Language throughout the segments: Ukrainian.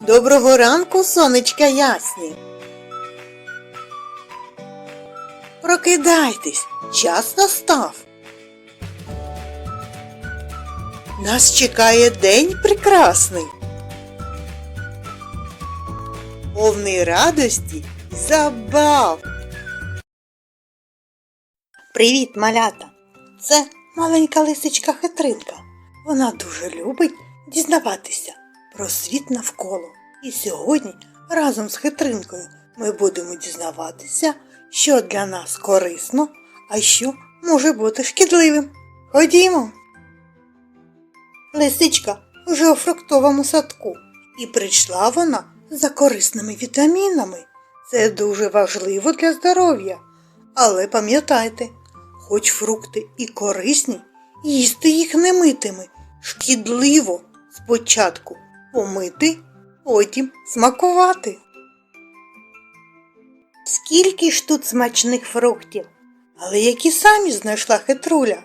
Доброго ранку, сонечка ясні. Прокидайтесь, час настав. Нас чекає день прекрасний. Повний радості й забав. Привіт, малята! Це маленька лисичка хитринка. Вона дуже любить дізнаватися про світ навколо. І сьогодні разом з хитринкою ми будемо дізнаватися, що для нас корисно, а що може бути шкідливим. Ходімо. Лисичка вже у фруктовому садку, і прийшла вона за корисними вітамінами. Це дуже важливо для здоров'я. Але пам'ятайте, хоч фрукти і корисні, їсти їх не митими. Шкідливо спочатку помити, потім смакувати. Скільки ж тут смачних фруктів, але які самі знайшла хитруля.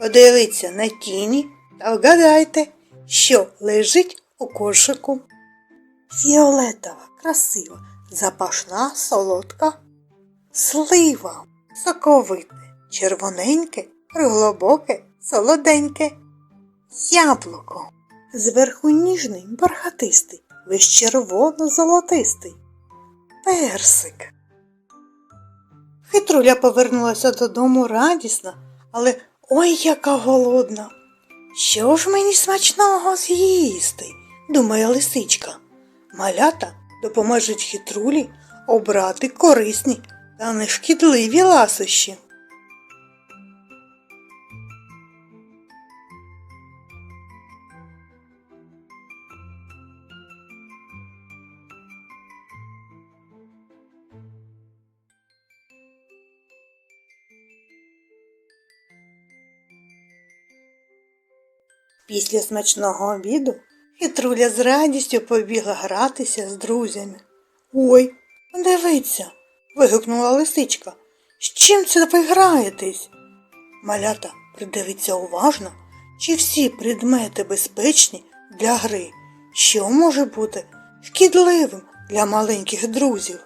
Подивіться на тіні та вгадайте, що лежить у кошику. Фіолетова, красива, запашна, солодка, слива, соковите, червоненьке, глибоке, солоденьке, яблуко. Зверху ніжний, бархатистий, весь червоно-золотистий. Персик. Хитруля повернулася додому радісна, але ой яка голодна. Що ж мені смачного з'їсти? думає лисичка. Малята допоможуть хитрулі обрати корисні та нешкідливі ласощі. Після смачного обіду хитруля з радістю побігла гратися з друзями. Ой, дивіться, вигукнула лисичка. З чим це ви граєтесь? Малята придивиться уважно, чи всі предмети безпечні для гри, що може бути шкідливим для маленьких друзів.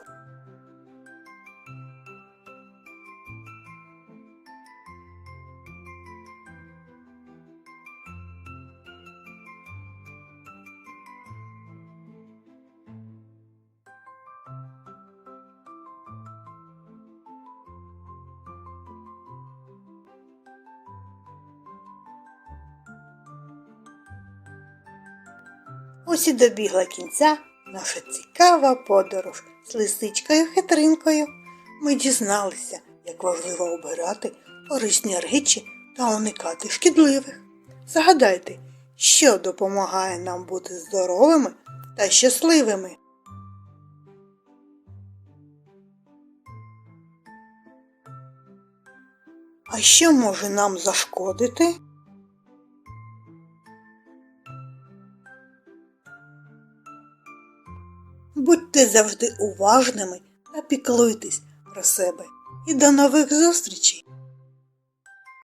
Ось і добігла кінця наша цікава подорож з лисичкою хитринкою. Ми дізналися, як важливо обирати корисні речі та уникати шкідливих. Згадайте, що допомагає нам бути здоровими та щасливими. А що може нам зашкодити? Будьте завжди уважними та піклуйтесь про себе. І до нових зустрічей!